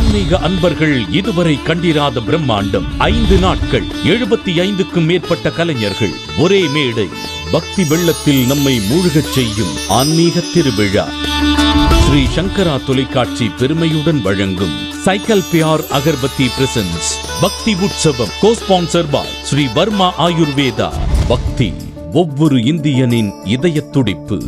ஆன்மீக அன்பர்கள் இதுவரை கண்டிராத பிரம்மாண்டம் ஐந்து நாட்கள் எழுபத்தி ஐந்துக்கும் மேற்பட்ட கலைஞர்கள். ஒரே மேடை பக்தி வெள்ளத்தில் நம்மை மூழ்கச் செய்யும் ஆன்மீக திருவிழா. ஸ்ரீ சங்கரா தொலைக்காட்சி பெருமையுடன் வழங்கும் cycle Pyaar agarbatti presents. Bhakti Utsavam co sponsor by Sri Varma Ayurveda. Bhakti. ஒவ்வொரு இந்தியனின் இதய துடிப்பு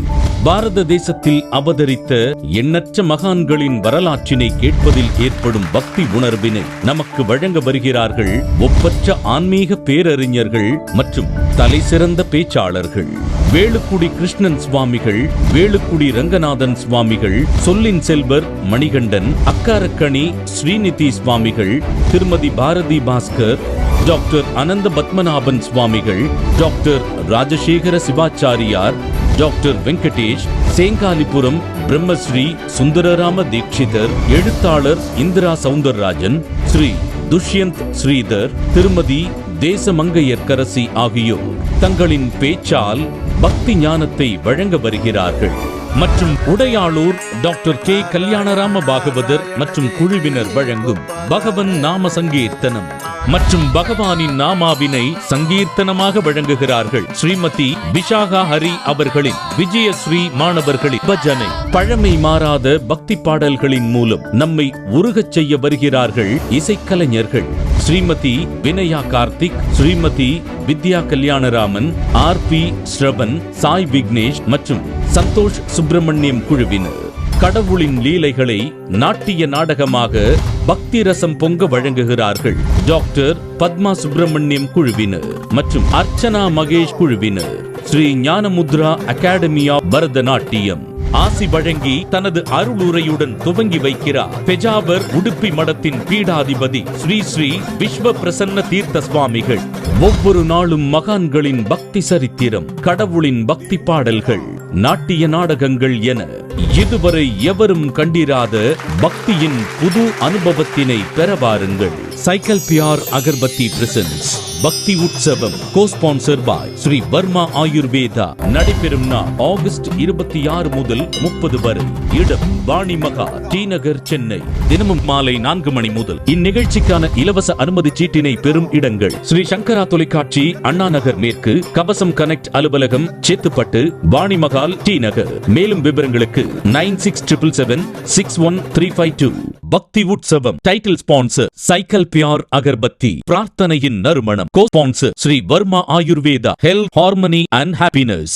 பாரத தேசத்தில் அவதரித்த எண்ணற்ற மகான்களின் வரலாற்றினை கேட்பதில் ஏற்படும் பக்தி உணர்வினை நமக்கு வழங்க வருகிறார்கள் ஒப்பற்ற ஆன்மீக பேரறிஞர்கள் மற்றும் தலைசிறந்த பேச்சாளர்கள். வேலுக்குடி கிருஷ்ணன் சுவாமிகள் வேலுக்குடி ரங்கநாதன் சுவாமிகள் சொல்லின் செல்வர் Manikandan Akkarakkani Srinidhi Swamigal Thirumathi Bharathi Bhaskar doctor Anantha Padmanabhan Swamigal doctor Rajasekara Sivachariyar doctor Venkatesh Sengalipuram Brahmasri Sundararama Deekshithar எழுத்தாளர் இந்திரா சவுந்தரராஜன் ஸ்ரீ துஷ்யந்த் ஸ்ரீதர் திருமதி தேசமங்கையர்க்கரசி ஆகியோர் தங்களின் பேச்சால் பக்தி ஞானத்தை வழங்க வருகிறார்கள். மற்றும் உடையாளூர் டாக்டர் கே கல்யாணராம பாகவதர் மற்றும் குழுவினர் வழங்கும் பகவன் நாம சங்கீர்த்தனம். மற்றும் பகவானின் நாமாவினை சங்கீர்த்தனமாக வழங்குகிறார்கள். ஸ்ரீமதி விஷாகா ஹரி அவர்களின் விஜயஸ்ரீ மாணவர்களின் பஜனை. பழமை மாறாத பக்தி பாடல்களின் மூலம் நம்மை உருகச் செய்ய வருகிறார்கள் இசைக்கலைஞர்கள். ஸ்ரீமதி வினயா கார்த்திக் ஸ்ரீமதி வித்யா கல்யாணராமன் ஆர் பி ஸ்ரவன் சாய் விக்னேஷ் மற்றும் சந்தோஷ் சுப்பிரமணியம் குழுவினர். கடவுளின் லீலைகளை நாட்டிய நாடகமாக பக்தி ரசம் பொங்க வழங்குகிறார்கள். டாக்டர் பத்மா சுப்பிரமணியம் குழுவினர் மற்றும் அர்ச்சனா மகேஷ் குழுவினர். Sri Gnanamudra academy of Bharatanatyam. ஆசி வழங்கி தனது அருளுரையுடன் துவங்கி வைக்கிறார். பெஜாவர் உடுப்பி மடத்தின் பீடாதிபதி ஸ்ரீ ஸ்ரீ விஸ்வ பிரசன்ன தீர்த்த சுவாமிகள். ஒவ்வொரு நாளும் மகான்களின் பக்தி சரித்திரம் கடவுளின் பக்தி பாடல்கள். நாட்டிய நாடகங்கள் என இதுவரை எவரும் கண்டிராத பக்தியின் புது அனுபவத்தினை பெற வாருங்கள். Cycle pure agarbatti presents Bhakti உற்சவம் கோஸ்பான்சர் பாய் ஸ்ரீ வர்மா ஆயுர்வேதா நடைபெறும் நாள் ஆகஸ்ட் இருபத்தி ஆறு முதல் முப்பது வரை. இடம் வாணி மகா டி நகர் சென்னை தினமும் மாலை நான்கு மணி முதல். இந்நிகழ்ச்சிக்கான இலவச அனுமதி சீட்டினை பெறும் இடங்கள். ஸ்ரீ சங்கரா தொலைக்காட்சி அண்ணா நகர் மேற்கு. கவசம் கனெக்ட் அலுவலகம் சேத்துப்பட்டு வாணி மகால் டி நகர் மேலும் விவரங்களுக்கு nine six triple seven six one three five two. Bhakti Utsavam title sponsor cycle pure agarbatti பிரார்த்தனையின் நறுமணம் co sponsor Sri Varma Ayurveda health harmony and happiness